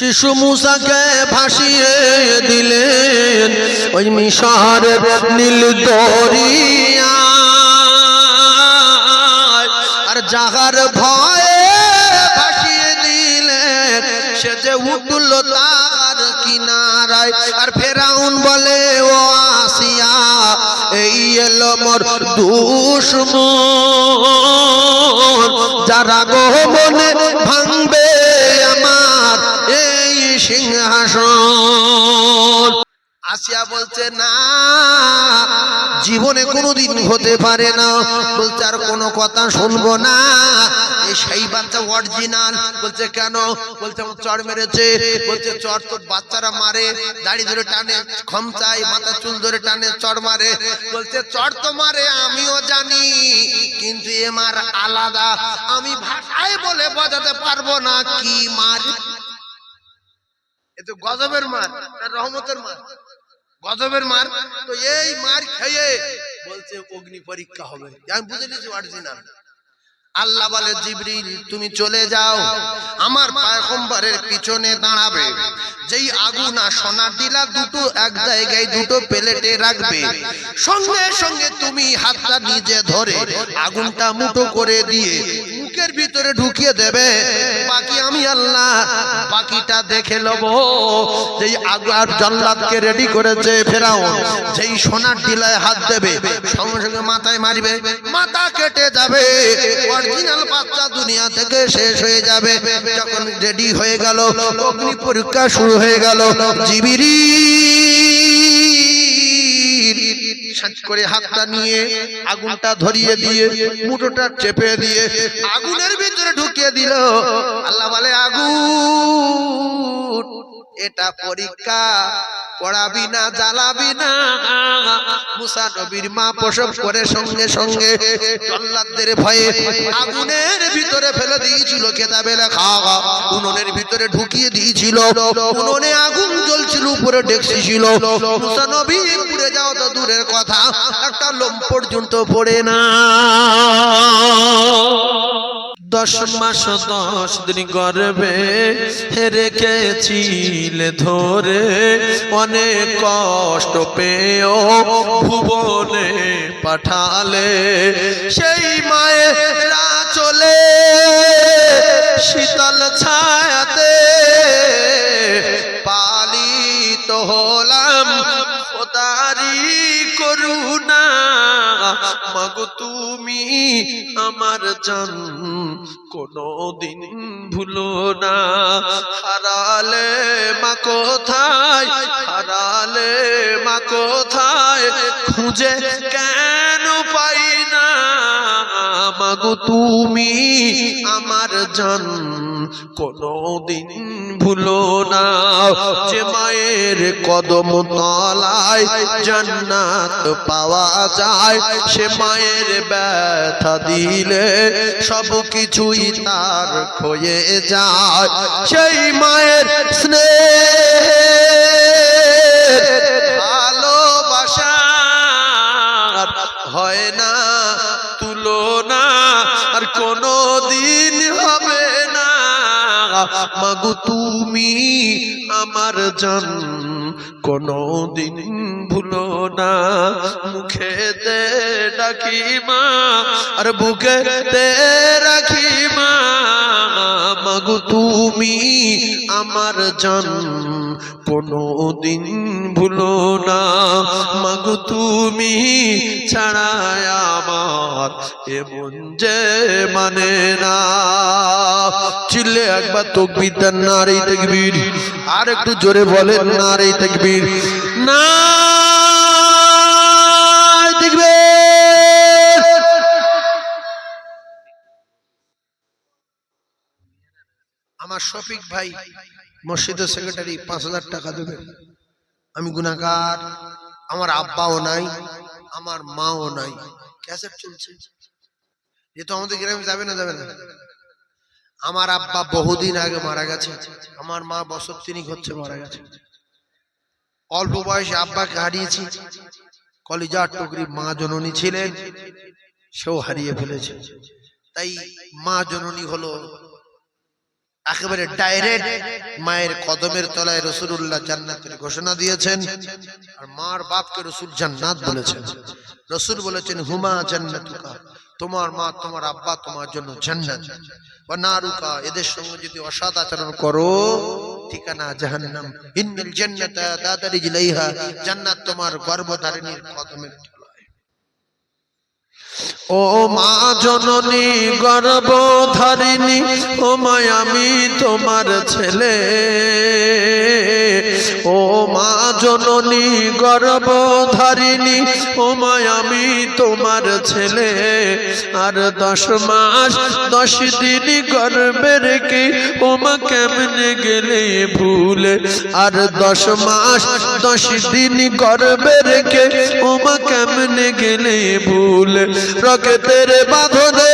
শিশু মুসাকে ভাসিয়ে দিলেন। ওই মিশরের নীল দরিয়া। আর জাগার ভয়ে ভাসিয়ে দিলেন। সে যে উঠল তার কিনারায়। আর ফেরাউন বলে, ও আসিয়া, এই এলো মোর দুশ্মন। যারা গো মনে ভাঙবে সিংহাসন। আসিয়া বলছে, না, জীবনে কোনোদিন হতে পারে না। বলছে, আর কোনো কথা শুনব না। সেই বাচ্চা অরিজিনাল বলছে, কেন? বলছে চড় মেরেছে। বলছে, চড় তো বাচ্চারা মারে। দাড়ি ধরে টানে খমচাই মাথা চুল ধরে টানে চর মারে। বলছে চর তো মারে, আমিও জানি, কিন্তু এ মার আলাদা। আমি ভাষায় বলে বোঝাতে পারব না, কি মার এ গজবের মার রহমতের মার। গজবের মার, তো এই মার খেয়ে বলছে, অগ্নি পরীক্ষা হবে। আমি বুঝে নিয়েছি অরিজিনাল আল্লাহ বলে, জিবরিল, তুমি চলে যাও। আমার পায়গম্বরের পিছনে দাঁড়াবে। যেই আগুন আর সোনার দিলা, দুটো এক জায়গায় দুটো প্লেটে রাখবে। সঙ্গে সঙ্গে তুমি হাতটা নিজে ধরে আগুনটা মুঠো করে দিয়ে মুখের ভিতরে ঢুকিয়ে দেবে। বাকি আমি আল্লাহ বাকিটা দেখে লব যেই আগুয়ার জল্লাদকে রেডি করেছে ফেরাও যেই সোনার ডিলায় হাত দেবে, সঙ্গে সঙ্গে মাথায় মারবে, মাথা কেটে যাবে। অরিজিনাল বাচ্চা দুনিয়া থেকে শেষ হয়ে যাবে। যখন রেডি হয়ে গেল, অগ্নি পরীক্ষা শুরু হয়ে গেল। জিবিরি সাজ করে হাতটা নিয়ে আগুনটা ধরিয়ে দিয়ে মুঠোটা চেপে দিয়ে আগুনের ভিতরে ঢুকিয়ে দিল। আল্লাহ বলে, আগুন, এটা পরীক্ষা। পড়াবি না, জ্বালাবি না। মুসা নবীর মা প্রসব করে সঙ্গে সঙ্গে জল্লাদদের ভয়ে আগুনের ভিতরে ফেলে দিয়েছিল, কেতাবে লেখা। উনুনের ভিতরে ঢুকিয়ে দিয়েছিল। উনুনে আগুন জ্বলছিল, উপরে ডেকসি ছিল মুসা নবী পুড়ে যাও তো দূরের কথা, একটা লোম পর্যন্ত পড়ে না। দশ মাস, দশ দিন গর্বে রেখেছিলে ধরে। কষ্ট পেয়েও ভুবনে পাঠালে সেই মায়েরা চলে শীতল ছায়াতে পালিত হলাম খোদারি করুণা মাগো তুমি আমার জান কোনো দিন ভুলো না। হারালে মা কোথায়? হারালে মা কোথায়? খুঁজে কেন পাই না? মাগো তুমি আমার জান। কোনো দিন ভুলো না যে মায়ের কদম তলায় জান্নাত পাওয়া যায়। সে মায়ের ব্যথা দিলে সব কিছুই তার ক্ষয়ে যায়। সেই মায়ের স্নেহ মাগু তুমি আমার জান কোনো দিন ভুলো না। মুখেতে ডাকি মা আর বুকেতে রাখি মা মাগু তুমি আমার জান কোনো দিন ভুলো না। মাগু তুমি ছাড়ায় আমার এমন যে মানে না। চিল্লে একবার তকবির দেন না রে তকবির। আর একটু জোরে বলেন না রে তকবির। না আমার শফিক ভাই মসজিদের সেক্রেটারি পাঁচ হাজার টাকা দেবে। আমি গুনাগার আমার আব্বাও নাই, আমার মাও নাই। ক্যাসেট চলছে। এ তো আমাদের গ্রামে যাবে না যাবে না। আমার আব্বা বহুদিন আগে মারা গেছে। আমার মা বছর তিনি হচ্ছে মারা গেছে। অল্প বয়সে আব্বাকে হারিয়েছি। কলিজার টুকরি মা জননী ছিলেন, সেও হারিয়ে ফেলেছে। তাই মা জননী হলো একেবারে ডাইরেক্ট মায়ের কদমের তলায় রসুল্লাহ জান্নাতের ঘোষণা দিয়েছেন। আর মার বাপকে রসুল জান্নাত বলেছেন। রসুল বলেছেন, হুমা জান্নাতুকা, তোমার মা, তোমার আব্বা তোমার জন্য জান্নাত। বা নারুকা, এদের সঙ্গে যদি অসৎ আচরণ করো, ঠিকানা জাহান্নাম। ইন্নাল জান্নাতা দাদারি জিলাইহা জান্নাত তোমার গর্ভধারিণীর কদমের ও মা জননী গর্ভধারিণী ও মায়ামি তোমার ছেলে। ও মা জননী, গর্ভধারিণী, ও মায় আমি তোমার ছেলে। আর দশ মাস, দশ দিন গর্বে রেখে ও মা কেমনে গেলে ভুলে? আর দশ মাস, দশ দিন গর্বে রেখে ও মা কেমনে গেলে ভুলে? রক্তের বাঁধনে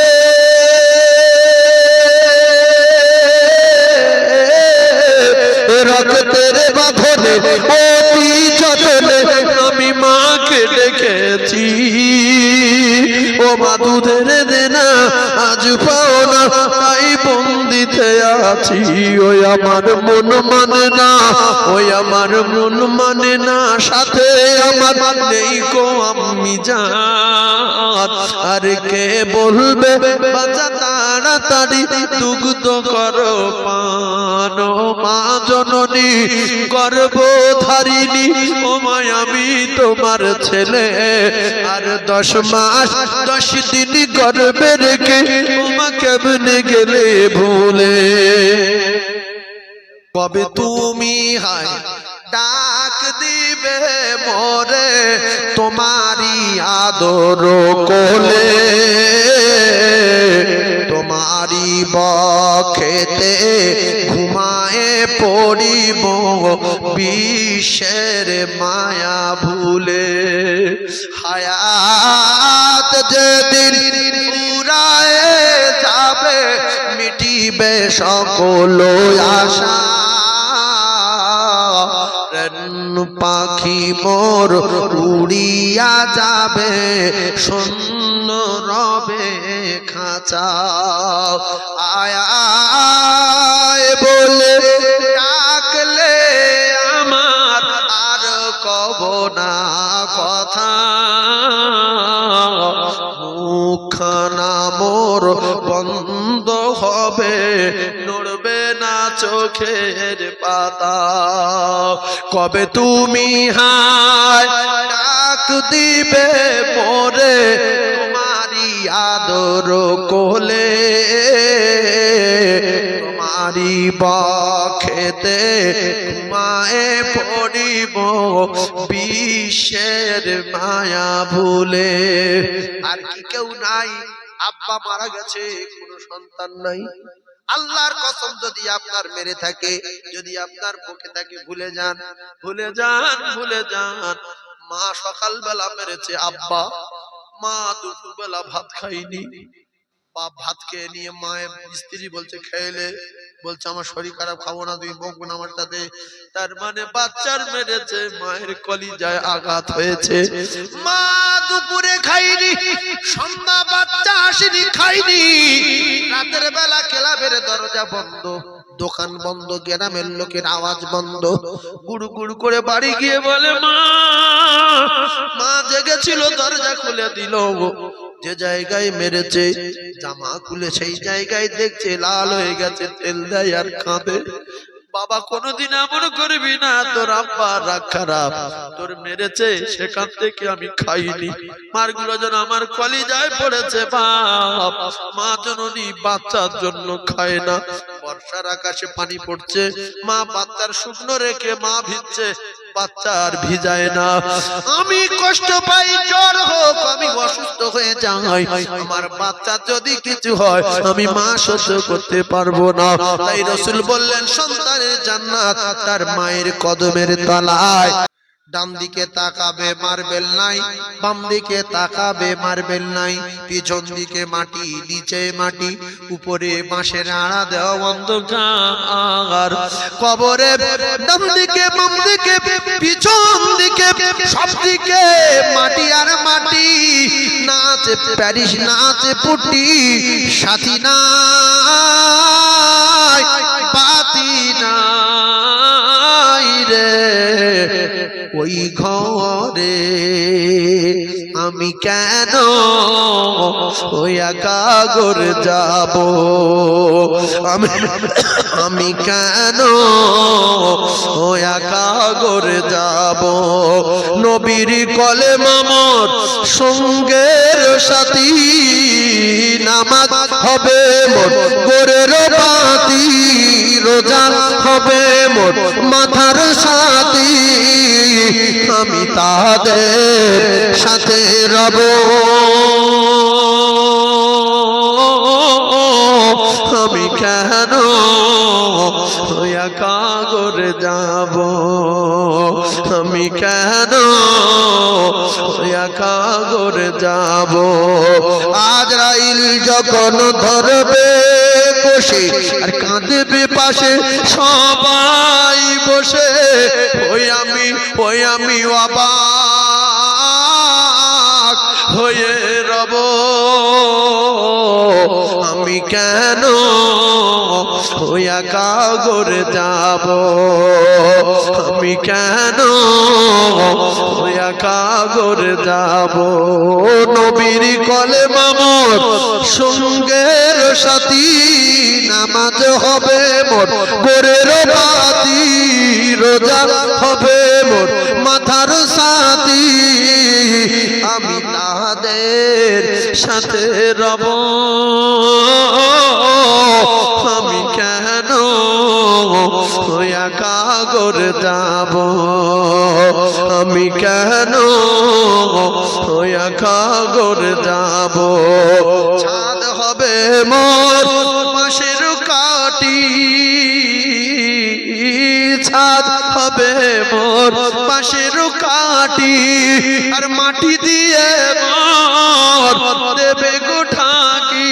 রক্তের বাঁধনে অতি যতনে আমি মাকে ডেকেছি। ও মা দুধের দেনা আজ পাও না বন্দিতে আছি, ওই আমার মন মানে না, ওই আমার মন মানে না, সাথে আমার নেই গো আমি জান আর কে বলবে বাচ্চা তাড়াতাড়ি পান। মা জননী, গর্ভধারিণী, ও মায় আমি তোমার ছেলে। আর দশ মাস, দশ দিন গর্বে রেখে কেমনে গেলে ভুলে কবে তুমি হায় ডাক দিবে মোরে তোমারি আদর কোলে তোমারি বখেতে ঘুমায়ে পড়িব বিশ্বের মায়া ভুলে। হায়াত যেদিন মিটিবে সকল আশা। পাখি মোর উড়িয়া যাবে শূন্য রবে খাঁচা। আয় চোখের পাতা। কবে তুমি হায় ডাক দিবে মোরে তোমারি আদর কোলে। তোমারি বখেতে মায়ে পড়িব বিশ্বের মায়া ভুলে। আর কি কেউ নাই, আব্বা মারা গেছে, কোনো সন্তান নাই। আল্লাহর কসম যদি আপনার মেরে থাকে, যদি আপনার বুকে থাকে, ভুলে যান ভুলে যান ভুলে যান। মা সকালবেলা মেরেছে, আব্বা। মা দুপুরবেলা ভাত খাইনি বাপ ভাত খেয়ে নিয়ে মায়ের স্ত্রী বলছে খেলে বলছে, আমার শরীর খারাপ, খাব না তুমি বকবো না আমার সাথে তার মানে বাচ্চার মেরেছে, মায়ের কলিজায় আঘাত হয়েছে। মা দুপুরে খাইনি সন্ধ্যা বাচ্চা আসেনি খাইনি রাতের বেলা খেলা ক্লাবের দরজা বন্ধ, দোকান বন্ধ, গ্রামের লোকের আওয়াজ বন্ধ। গুড়ু গুড়ু করে বাড়ি গিয়ে বলে, মা মা জেগেছিল, দরজা খুলে দিল যে জায়গায় মেরেছে, জামা খুলে সেই জায়গায় দেখছে, লাল হয়ে গেছে, তেল দেয় আর কাঁদে বাবা কোনোদিন এমন করবি না, তোর আব্বা রাগ খারাপ। তোর মেরেছে, সেখান থেকে আমি খাইনি। মারগুলো যেন আমার কলিজায় পড়েছে, বাপ। মা জননী বাচ্চার জন্য খায় না। বর্ষার আকাশে পানি পড়ছে, মা বাচ্চার শুকনো রেখে মা ভিজছে। বাচ্চা আর ভিজায় না। আমি কষ্ট পাই, জ্বর হোক, আমি অসুস্থ হয়ে যাই। আমার বাচ্চা যদি কিছু হয়, আমি মা সহ্য করতে পারব না। তাই রসুল বললেন, সন্তানের জান্নাত তার মায়ের কদমের তলায়। ডান দিকে তাকাবে মার্বেল নাই, বাম দিকে তাকাবে মার্বেল নাই, পিছন দিকে মাটি, নিচে মাটি, উপরে বাঁশের আড়া দেওয়া অন্ধকার। কবরে ডান দিকে, বাম দিকে, পিছন দিকে, সব দিকে মাটি আর মাটি। নাচে প্যারিস নাচে পুটি, সাথী নাই ওই ঘরে আমি কেন ওই কাগর যাব? আমি আমি কেন ওই কাগর যাব? নবীর কলে মামর সঙ্গের সাথী নামাজ হবে মোর গোরের বাতি রোজা হবে মোর মাথার সাথী আমি তাদের সাথে রব। আমি কেন কাগর যাব? আমি কেন কাগর যাব? আজ রাইল যখন ধরবে বসে আর কাঁদবে পাশে, সবাই বসে, ওই আমি ওই আমি আমি কেন হইয়া কাগর যাব? আমি কেন হইয়া কাগর যাব? নবীর কলে মামর সঙ্গের সাথী নামাজ হবে মোর গোরের বাতি রোজা হবে মোর মাথার সাথী আমি তাদের সাথে রব কাগর যাব। আমি কেন কাগর যাব? চাঁদ হবে মোর মাসের কাটি। ছাদ হবে মোর পাশের কাটি। আর মাটি দিয়ে মোর দেবে গোঠাকি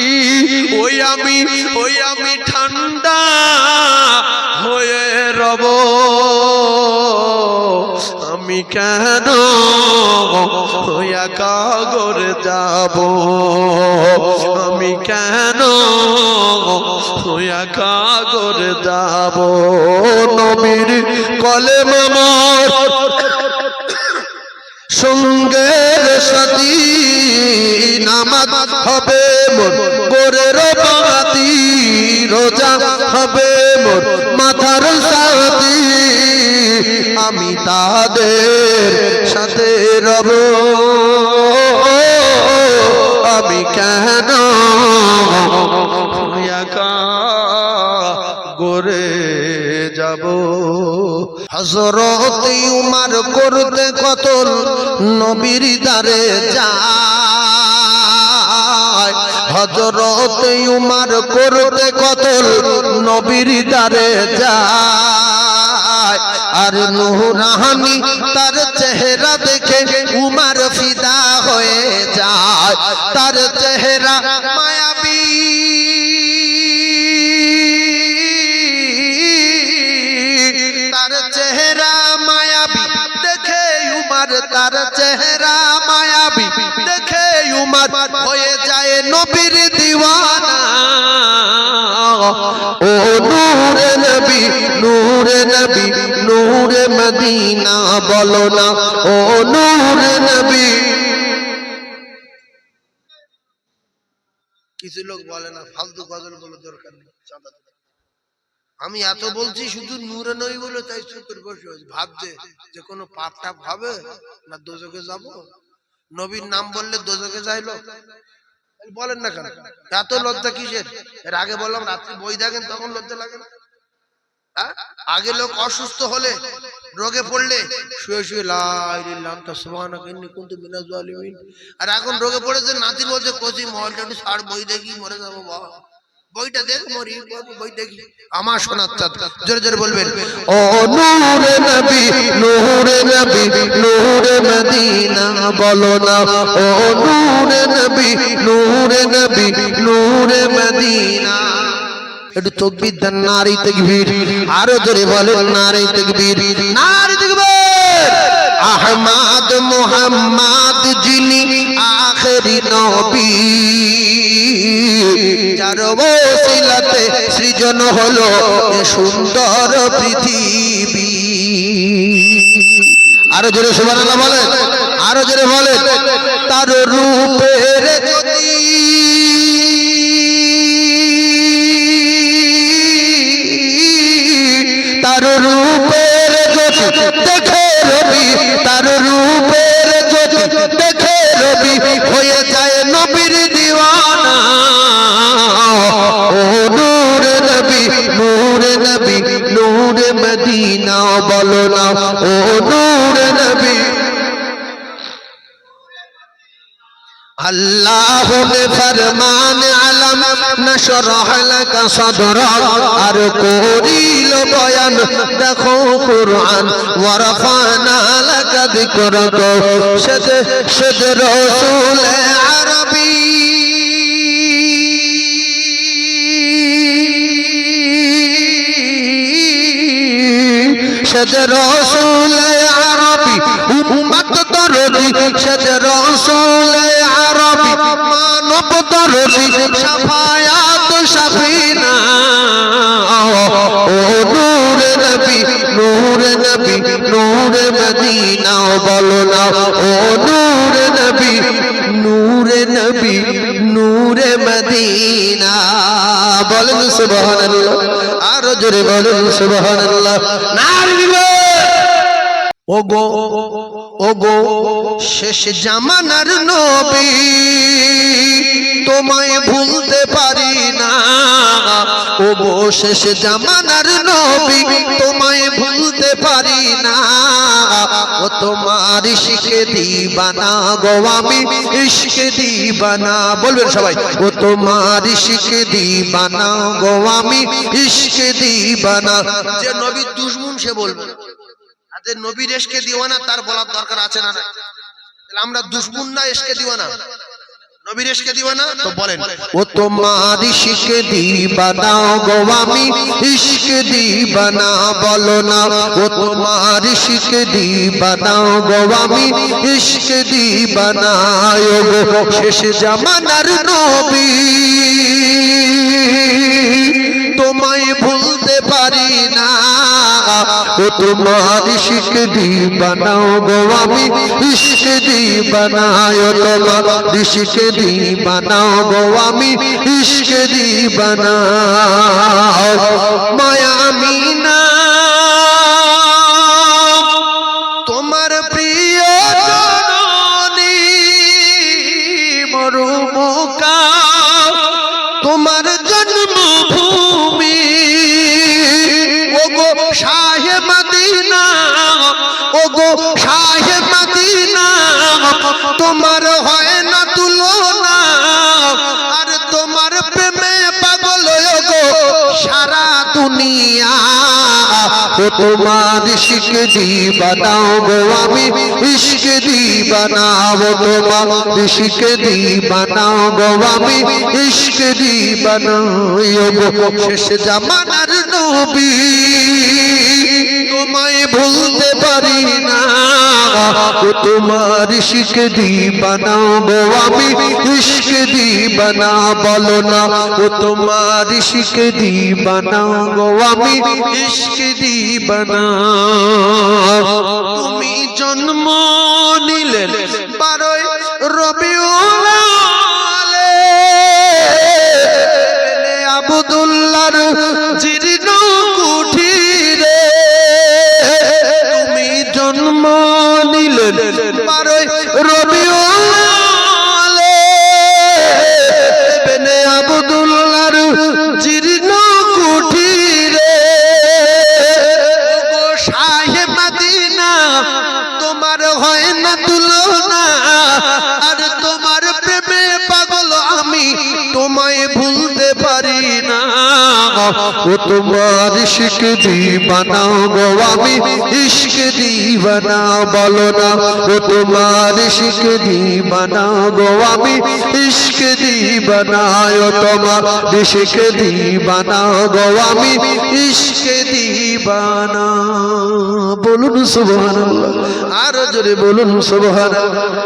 ওই আমি কেন কাগর যাব? আমি কেন কাগর যাব? নবীর কলে মামার সঙ্গের সাথী নামাজ হবে মোর, গোরের বাতি, রোজা হবে মোর, মাথার সাথী আমি তাদের সাথে রব। আমি কেন গরে যাব? হজরত উমার করতে কতল নবীর দ্বারে যায়? হজরত উমার করতে কতল নবীর দ্বারে যায়? আর নুরাহানি তার চেহারা দেখে উমার ফিদা হয়ে যায়। তার চেহারা মায়াবী। তার চেহারা মায়াবী। দেখে উমার, তার চেহারা মায়াবী। দেখে উমার হয়ে যায় নবীর মদিনা বলো না, ও নূরে নবী। কিছু লোক বলে না, ফালতু গজল বলে দরকার নেই আমি এত বলছি শুধু নূরে নই বলে, তাই চুপ করে বসে। ভাবছে যে কোনো পাপ টাপ হবে না দোজকে যাব? নবীর নাম বললে দোজকে যাইলো? বলেন না কেন? এত লজ্জা কিসের? এর আগে বললাম, রাত্রি বই দেখেন, তখন লজ্জা লাগে না। হ্যাঁ? আগে লোক অসুস্থ হলে রোগে পড়লে শুয়ে শুয়ে লাইলাম তা ইন্নী কুনতু মিনাজ জালিমিন। আর এখন রোগে পড়েছে, নাতি বলছে, কোচি মহলটা একটু ছাড় বই দেখি, মরে যাব, বাবা। বইটা দেখ, মরি বই দেখি। আমার শোনার চাঁদ। জোরে জোরে বলবেন, ও নূরে নবী নূরে নবী, নূরে মদিনা, বলো না। ও নূরে নবী নূরে নবী, নূরে মদিনা। একটু তকবির দেন, নারী তকবীর। আরও জোরে বলেন, নারী তকবীর। নারী তকবীর! আহমদ মুহাম্মদ যিনি আখেরি নবী। যার ওসিলাতে সৃজন হলো সুন্দর পৃথিবী। আরও জোরে সুবহানাল্লাহ বলেন, আরও জোরে বলেন। তার রূপের রূপের জ্যোতি, দেখে রবি তার রূপের জ্যোতি, দেখে রবি হয়ে যায় নবীর দিওয়ানা। ও নূর নবী নূর নবী, নূর মদিনা বলো না। ও নূর নবী আল্লাহ নে ফরমান আলম নশরহ লাকা সদরক আর করিল বয়ান, দেখো কুরআন, ওয়ারফানা লাকা যিকরক সদ সদ রাসূল আরবী। সদ রাসূল আরবী উম্মত দরদি সদ রাসূল আরবী, মানব দরদি শাফায়াত শাফিনা ও নূর নবী নূর নবী, নূর মদিনা বলো না, ও নূর নবী নূর নবী, নূর মদিনা। বলেন সুবহানাল্লাহ, আরও জোরে বলেন সুবহানাল্লাহ। নারী ওগো ওগো, শেষ জামানার নবী, তোমায় ভুলতে পারি না। ওগো, শেষ জামানার নবী, তোমায় ভুলতে পারি না। ও তোমার ইশকে দিবানা গো, আমি ইশকে দিবানা। বলবেন সবাই, ও তোমার ইশকে দিবানা গো, আমি ইশকে দিবানা। যে নবীর দুশ্মন, সে বলবে। তাদের নবীর এসকে দিওয়ানা তার বলার দরকার আছে না তাহলে আমরা দুশ্মন না এসকে দিওয়ানা? নবীর এসকে দিওয়ানা? তো বলেন। ও তোমার ইশকে দিবানা গো আমি ইশকে দিবানা বলো না। ও তোমার ইশকে দিবানা গো আমি ইশকে দিবানা ও গো শেষ জামানার নবী। তোমায় ভুলতে পারি না। ও তোমার ইশিক দি বানাও গো আমি। ইশিক দি বানাও তোমার ইশিক দি বানাও গো আমি। ইশিক দি বানাও। শাহে মদিনা। ওগো শাহে মদিনা, তোমার হয় না তুলনা, আর তোমার প্রেমে পাগল গো সারা দুনিয়া। ও তোমার ইশক দি বানাও গো, আমি ইশক দি বানাও তোমার ইশক দি বানাও গো, আমি ইশক দি বানাও গো শেষ জামানার নবী। ভুলতে পারি না। ও তোমার ইশক দি বানাও গো আমি ইশক দি বানা বলো না। ও তোমার ইশক দি বানাও গো আমি ইশক দি বানা তুমি জন্ম নিলেন বারোই রবিউল আবদুল্লাহর জীর্ণ ও তোমার ইশক দিবানাও গো, আমি ইশক দিবানা বলো না। ও তোমার ইশক দিবানাও গো, আমি ইশক দিবানা। ও তোমার ইশক দিবানা গো, আমি ইশক দিবানা। বলুন সুবহানাল্লাহ, আর জোরে বলুন সুবহানাল্লাহ।